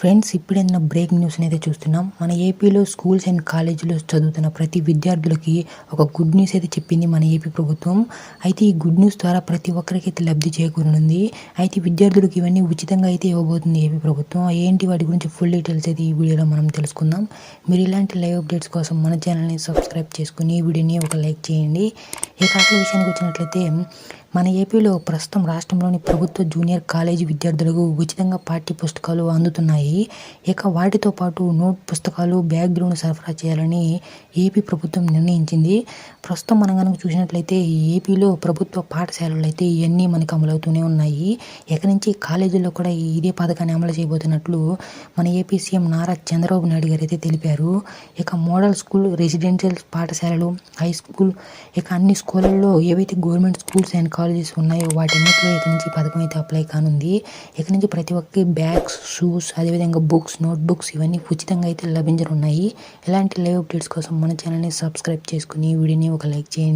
Friends ఇప్పుడైనా break news అయితే చూస్తున్నాం. మన ఏపీలో స్కూల్స్ అండ్ కాలేజీలో చదువుతున్న ప్రతి విద్యార్థులకి ఒక గుడ్ న్యూస్ అయితే చెప్పింది మన ఏపీ ప్రభుత్వం. అయితే ఈ గుడ్ న్యూస్ ద్వారా ప్రతి ఒక్కరికి అయితే లబ్ధి చేకూరనుంది. అయితే విద్యార్థులకు ఇవన్నీ ఉచితంగా అయితే ఇవ్వబోతుంది ఏపీ ప్రభుత్వం. ఏంటి వాటి గురించి ఫుల్ డీటెయిల్స్ అయితే ఈ వీడియోలో మనం తెలుసుకుందాం. మీరు ఇలాంటి లైవ్ అప్డేట్స్ కోసం మన ఛానల్ని సబ్స్క్రైబ్ చేసుకుని ఈ వీడియోని ఒక లైక్ చేయండి. ఇక అసలు విషయానికి వచ్చినట్లయితే మన ఏపీలో ప్రస్తుతం రాష్ట్రంలోని ప్రభుత్వ జూనియర్ కాలేజీ విద్యార్థులకు ఉచితంగా పాఠ్య పుస్తకాలు అందుతున్నాయి. ఇక వాటితో పాటు నోట్ పుస్తకాలు బ్యాగ్లను సరఫరా చేయాలని ఏపీ ప్రభుత్వం నిర్ణయించింది. ప్రస్తుతం మనం కనుక చూసినట్లయితే ఏపీలో ప్రభుత్వ పాఠశాలలు అయితే ఇవన్నీ మనకు అమలవుతూనే ఉన్నాయి. ఇక నుంచి కాలేజీల్లో కూడా ఇదే పథకాన్ని అమలు చేయబోతున్నట్లు మన ఏపీ సీఎం నారా చంద్రబాబు నాయుడు గారు అయితే తెలిపారు. ఇక మోడల్ స్కూల్ రెసిడెన్షియల్ పాఠశాలలు హై స్కూల్ ఇక అన్ని స్కూళ్ళల్లో ఏవైతే గవర్నమెంట్ స్కూల్స్ అండ్ కాలేజెస్ ఉన్నాయో వాటన్నిటిలో ఇక నుంచి పథకం అయితే అప్లై కానుంది. ఇక నుంచి ప్రతి ఒక్కరికి బ్యాగ్స్ షూస్ అదేవిధంగా బుక్స్ నోట్ బుక్స్ ఇవన్నీ ఉచితంగా అయితే లభించనున్నాయి. ఇలాంటి లైవ్ అప్డేట్స్ కోసం మన ఛానల్ని సబ్స్క్రైబ్ చేసుకుని వీడియోని ఒక లైక్ చేయండి.